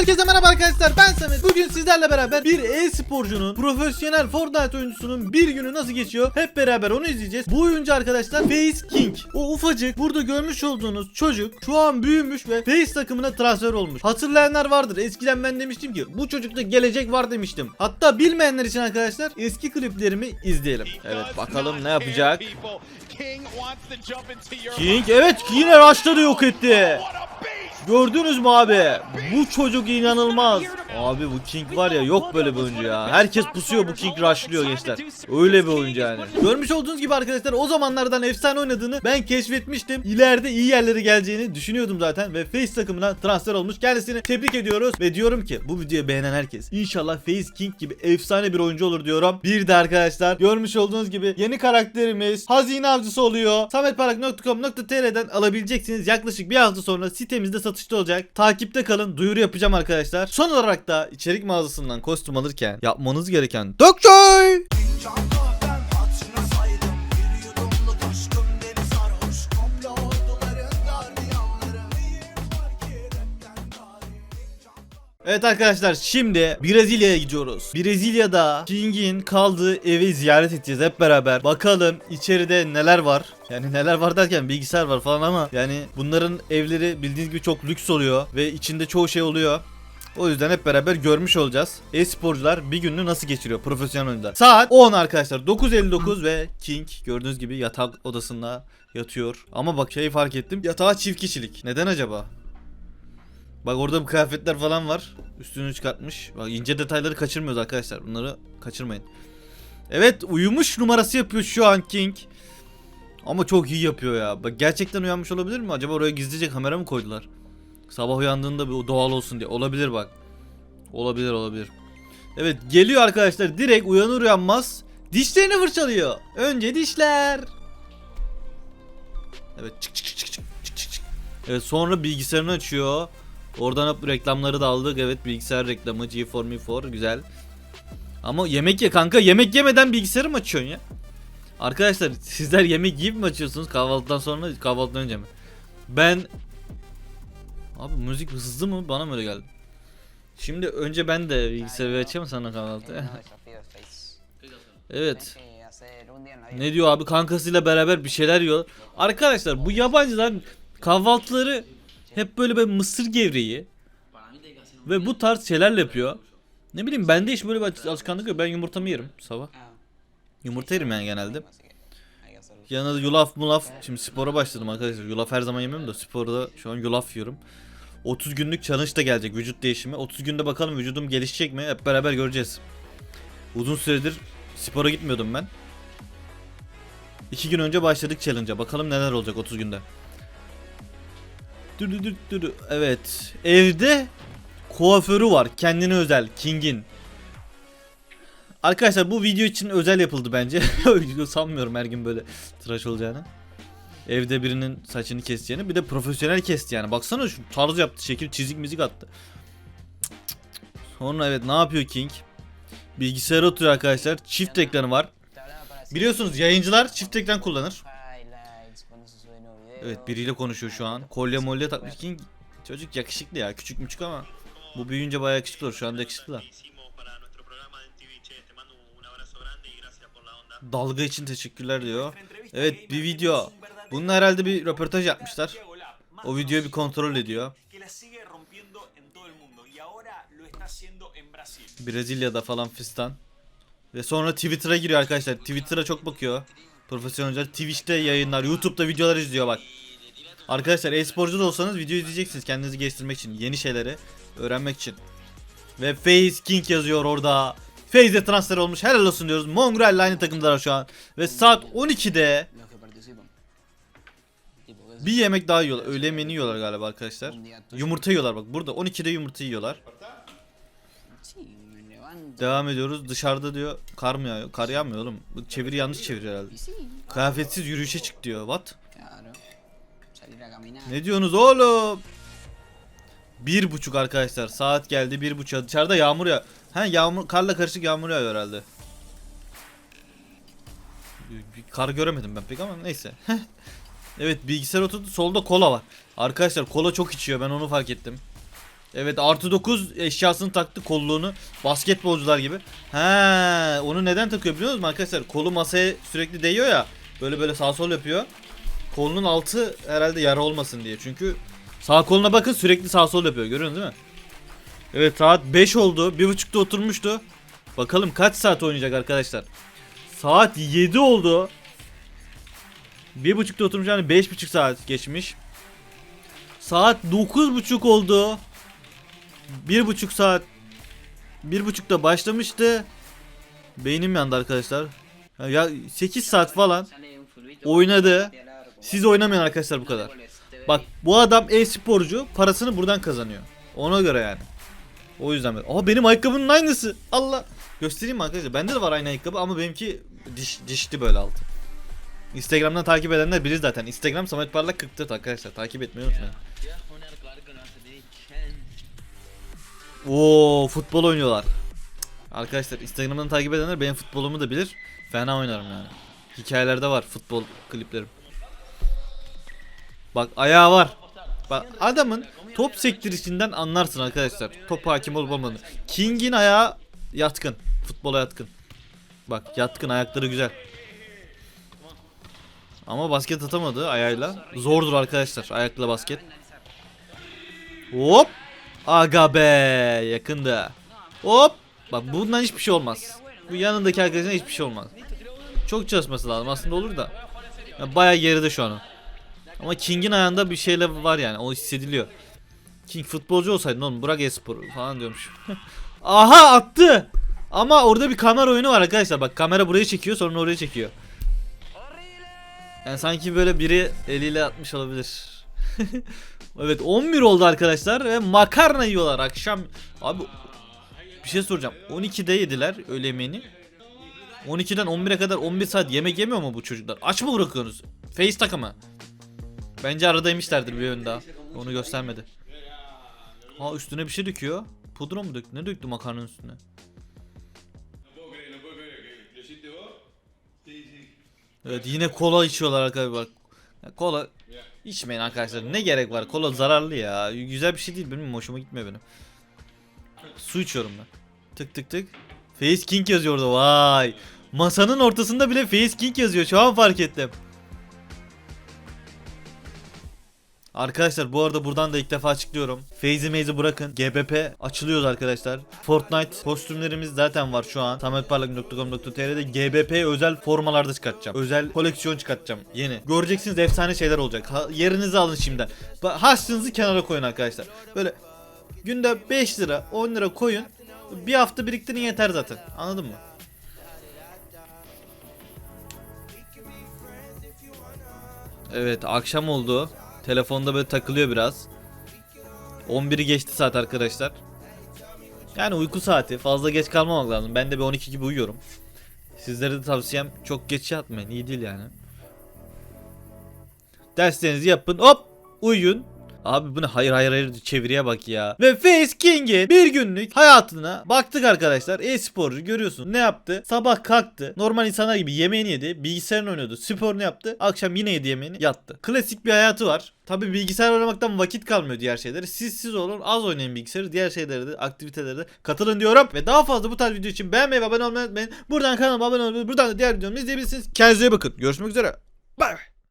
Herkese merhaba arkadaşlar ben Samet. Bugün sizlerle beraber bir e-sporcunun, profesyonel Fortnite oyuncusunun bir günü nasıl geçiyor hep beraber onu izleyeceğiz. Bu oyuncu arkadaşlar Face King. O ufacık burada görmüş olduğunuz çocuk şu an büyümüş ve Face takımına transfer olmuş. Hatırlayanlar vardır. Eskiden ben demiştim ki bu çocukta gelecek var demiştim. Hatta bilmeyenler için arkadaşlar eski kliplerimi izleyelim. Evet bakalım ne yapacak. King evet yine rush'ları yok etti. Gördünüz mü abi? Bu çocuk inanılmaz. Abi bu King var ya yok böyle bir oyuncu ya. Herkes pusuyor bu King rushlıyor gençler. Öyle bir oyuncu yani. Görmüş olduğunuz gibi arkadaşlar o zamanlardan efsane oynadığını ben keşfetmiştim. İleride iyi yerlere geleceğini düşünüyordum zaten ve Face takımına transfer olmuş. Kendisini tebrik ediyoruz ve diyorum ki bu videoyu beğenen herkes inşallah Face King gibi efsane bir oyuncu olur diyorum. Bir de arkadaşlar görmüş olduğunuz gibi yeni karakterimiz hazine avcısı oluyor. sametparak.com.tr'den alabileceksiniz. Yaklaşık bir hafta sonra sitemizde satışta olacak. Takipte kalın. Duyuru yapacağım arkadaşlar. Son olarak da içerik mağazasından kostüm alırken yapmanız gereken rapten gari Evet arkadaşlar şimdi Brezilya'ya gidiyoruz. Brezilya'da King'in kaldığı evi ziyaret edeceğiz hep beraber. Bakalım içeride neler var. Yani neler var derken bilgisayar var falan ama yani bunların evleri bildiğiniz gibi çok lüks oluyor ve içinde çoğu şey oluyor. O yüzden hep beraber görmüş olacağız. E-sporcular bir gününü nasıl geçiriyor profesyonel oyunda. Saat 10 arkadaşlar 9.59 ve King gördüğünüz gibi yatak odasında yatıyor. Ama bak şeyi fark ettim. Yatağı çift kişilik. Neden acaba? Bak orada bu kıyafetler falan var. Üstünü çıkartmış. Bak ince detayları kaçırmıyoruz arkadaşlar. Bunları kaçırmayın. Evet uyumuş numarası yapıyor şu an King. Ama çok iyi yapıyor ya. Bak gerçekten uyanmış olabilir mi? Acaba oraya gizlice kamera mı koydular? Sabah uyandığında bu doğal olsun diye. Olabilir bak. Olabilir olabilir. Evet geliyor arkadaşlar. Direkt uyanır uyanmaz dişlerini fırçalıyor. Önce dişler. Evet çık çık çık çık çık çık çık. Evet sonra bilgisayarını açıyor. Oradan hep reklamları da aldık. Evet bilgisayar reklamı G4 Mi4 güzel. Ama yemek ye kanka yemek yemeden bilgisayarı mı açıyorsun ya? Arkadaşlar sizler yemek yiyip mi açıyorsunuz kahvaltıdan sonra kahvaltıdan önce mi? Ben Abi müzik hızlı mı? Bana mı öyle geldi? Şimdi önce ben de bilgisayarı açayım sana kahvaltı. evet. Ne diyor abi kankasıyla beraber bir şeyler yiyor. Arkadaşlar bu yabancılar kahvaltıları hep böyle bir mısır gevreği ve bu tarz şeylerle yapıyor. Ne bileyim bende hiç böyle bir alışkanlık yok. Ben yumurtamı yerim sabah. Yumurta yerim yani genelde. Yanında da yulaf mulaf. Şimdi spora başladım arkadaşlar. Yulaf her zaman yemiyorum da sporda şu an yulaf yiyorum. 30 günlük challenge da gelecek vücut değişimi. 30 günde bakalım vücudum gelişecek mi? Hep beraber göreceğiz. Uzun süredir spora gitmiyordum ben. 2 gün önce başladık challenge'a. Bakalım neler olacak 30 günde. Dü dü dü dü dü. Evet. Evde kuaförü var. Kendine özel. King'in. Arkadaşlar bu video için özel yapıldı bence. Sanmıyorum her gün böyle tıraş olacağını. Evde birinin saçını keseceğini bir de profesyonel kesti yani. Baksana şu tarz yaptı, şekil çizik mizik attı. Sonra evet ne yapıyor King? Bilgisayara oturuyor arkadaşlar. Çift ekranı var. Biliyorsunuz yayıncılar çift ekran kullanır. Evet biriyle konuşuyor şu an. Kolye molye takmış King. Çocuk yakışıklı ya. Küçük müçük ama. Bu büyüyünce bayağı yakışıklı olur. Şu anda yakışıklılar. Dalga için teşekkürler diyor. Evet bir video. Bunun herhalde bir röportaj yapmışlar. O videoyu bir kontrol ediyor. Brezilya'da falan fistan. Ve sonra Twitter'a giriyor arkadaşlar. Twitter'a çok bakıyor. Profesyoneller Twitch'te yayınlar, YouTube'da videolar izliyor bak. Arkadaşlar e-sporcu da olsanız video izleyeceksiniz kendinizi geliştirmek için, yeni şeyleri öğrenmek için. Ve Face King yazıyor orada. Faze'e transfer olmuş. Helal olsun diyoruz. Mongrel aynı takımdalar şu an. Ve saat 12'de bir yemek daha yiyorlar. Öğle yemeğini yiyorlar galiba arkadaşlar. Yumurta yiyorlar bak. Burada 12'de yumurta yiyorlar. Devam ediyoruz. Dışarıda diyor kar mı yağıyor? Kar yağmıyor oğlum. Çeviri yanlış çeviriyor herhalde. Kıyafetsiz yürüyüşe çık diyor. What? Ne diyorsunuz oğlum? Bir buçuk arkadaşlar. Saat geldi bir buçuk. Dışarıda yağmur ya. He yağmur karla karışık yağmur yağıyor herhalde. Bir kar göremedim ben pek ama neyse. evet bilgisayar oturdu. Solda kola var. Arkadaşlar kola çok içiyor. Ben onu fark ettim. Evet artı 9 eşyasını taktı kolluğunu basketbolcular gibi. He, onu neden takıyor biliyor musunuz arkadaşlar? Kolu masaya sürekli değiyor ya. Böyle böyle sağ sol yapıyor. Kolunun altı herhalde yara olmasın diye. Çünkü sağ koluna bakın sürekli sağ sol yapıyor. Görüyorsunuz değil mi? Evet saat 5 oldu. 1.30'da oturmuştu. Bakalım kaç saat oynayacak arkadaşlar. Saat 7 oldu. 1.30'da oturmuş yani 5.5 saat geçmiş. Saat 9.30 oldu. 1.5 saat 1.30'da başlamıştı. Beynim yandı arkadaşlar. Ya 8 saat falan oynadı. Siz oynamayın arkadaşlar bu kadar. Bak bu adam e-sporcu parasını buradan kazanıyor. Ona göre yani. O yüzden ben. Aa benim ayakkabının aynısı. Allah. Göstereyim mi arkadaşlar? Bende de var aynı ayakkabı ama benimki diş, dişli böyle altı. Instagram'dan takip edenler bilir zaten. Instagram Samet Parlak 44 arkadaşlar. Takip etmeyi unutmayın. Oo futbol oynuyorlar. Arkadaşlar Instagram'dan takip edenler benim futbolumu da bilir. Fena oynarım yani. Hikayelerde var futbol kliplerim. Bak ayağı var. Bak adamın top sektirişinden anlarsın arkadaşlar. Top hakim olup olmadığını. King'in ayağı yatkın. Futbola yatkın. Bak yatkın ayakları güzel. Ama basket atamadı ayağıyla. Zordur arkadaşlar ayakla basket. Hop. Aga be yakında. Hop. Bak bundan hiçbir şey olmaz. Bu yanındaki arkadaşına hiçbir şey olmaz. Çok çalışması lazım aslında olur da. Ya bayağı geride şu an. Ama King'in ayağında bir şeyler var yani o hissediliyor. King futbolcu olsaydın oğlum bırak espor falan diyormuş. Aha attı. Ama orada bir kamera oyunu var arkadaşlar. Bak kamera buraya çekiyor sonra oraya çekiyor. Yani sanki böyle biri eliyle atmış olabilir. evet 11 oldu arkadaşlar ve makarna yiyorlar akşam. Abi bir şey soracağım. 12'de yediler öğle yemeğini. 12'den 11'e kadar 11 saat yemek yemiyor mu bu çocuklar? Aç mı bırakıyorsunuz? Face takımı. Bence arada bir öğün daha. Onu göstermedi. Ha üstüne bir şey döküyor. Pudra mı döktü? Ne döktü makarnanın üstüne? Evet yine kola içiyorlar arkadaşlar kola içmeyin arkadaşlar. Ne gerek var? Kola zararlı ya. Güzel bir şey değil benim hoşuma gitmiyor benim. Su içiyorum ben. Tık tık tık. Face King yazıyor orada. Vay. Masanın ortasında bile Face King yazıyor. Şu an fark ettim. Arkadaşlar bu arada buradan da ilk defa açıklıyorum. Feyzi meyzi bırakın. GBP açılıyoruz arkadaşlar. Fortnite kostümlerimiz zaten var şu an. sametparlak.com.tr'de GBP özel formalarda çıkartacağım. Özel koleksiyon çıkartacağım. Yeni. Göreceksiniz efsane şeyler olacak. Ha, yerinizi alın şimdiden. Harçlığınızı kenara koyun arkadaşlar. Böyle günde 5 lira 10 lira koyun. Bir hafta biriktirin yeter zaten. Anladın mı? Evet akşam oldu. Telefonda böyle takılıyor biraz. 11'i geçti saat arkadaşlar. Yani uyku saati. Fazla geç kalmamak lazım. Ben de bir 12 gibi uyuyorum. Sizlere de tavsiyem çok geç yatmayın. İyi değil yani. Derslerinizi yapın. Hop uyuyun. Abi bu ne hayır hayır hayır çeviriye bak ya. Ve Face King'in bir günlük hayatına baktık arkadaşlar. E-sporcu görüyorsun ne yaptı? Sabah kalktı. Normal insanlar gibi yemeğini yedi. Bilgisayarını oynuyordu. Sporunu yaptı. Akşam yine yedi yemeğini yattı. Klasik bir hayatı var. Tabi bilgisayar oynamaktan vakit kalmıyor diğer şeyleri. Siz siz olun az oynayın bilgisayarı. Diğer şeylere de aktivitelere de katılın diyorum. Ve daha fazla bu tarz video için beğenmeyi ve abone olmayı unutmayın. Buradan kanalıma abone olmayı buradan da diğer videomu izleyebilirsiniz. Kendinize iyi bakın. Görüşmek üzere. Bye.